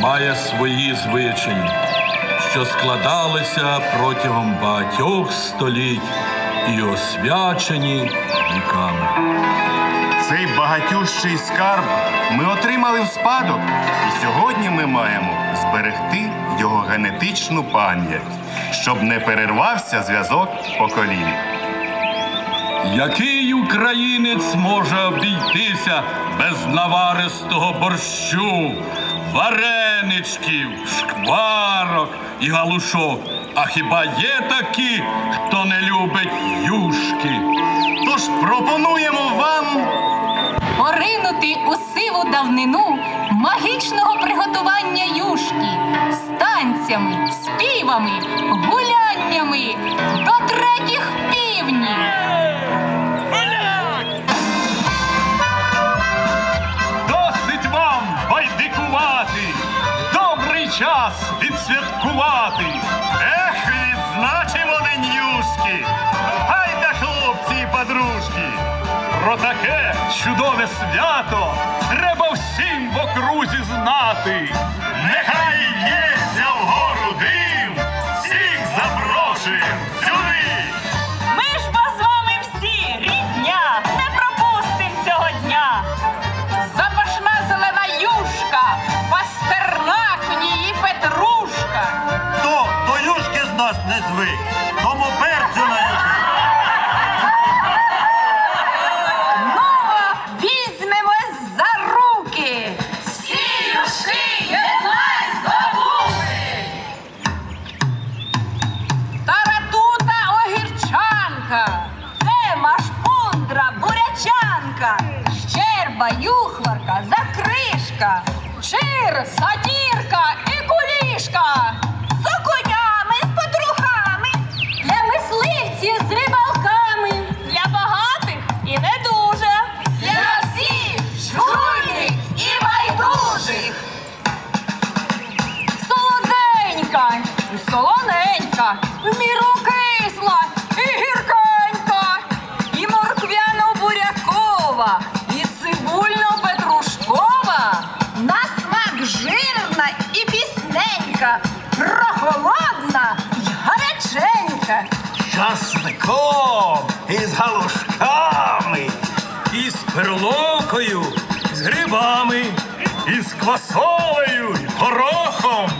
має свої звичаї, що складалися протягом багатьох століть і освячені віками. Цей багатющий скарб ми отримали в спадок, і сьогодні ми маємо зберегти його генетичну пам'ять, щоб не перервався зв'язок поколінь. Який українець може обійтися без наваристого борщу, вареничків, шкварок і галушок? А хіба є такі, хто не любить юшки? Тож пропонуємо вам поринути у сиву давнину магічного приготування юшки з танцями, співами, гуляннями до третіх півнів. Час відсвяткувати. Ех, відзначимо денюшки. Гайда, хлопці і подружки. Про таке чудове свято треба всім в окрузі знати. Нас не звик, тому перцю на язик. Візьмемось за руки. Всі юшки єднай забули. Таратута огірчанка. Це машпундра, бурячанка. Щерба, юхварка, закришка, чир, сатірка міру кисла, і гіркенька, і морквяно-бурякова, і цибульно-петрушкова, на смак жирна і пісненька, прохолодна й гаряченька. Часником із галушками. І з перловкою, з грибами, і з квасолею, й горохом.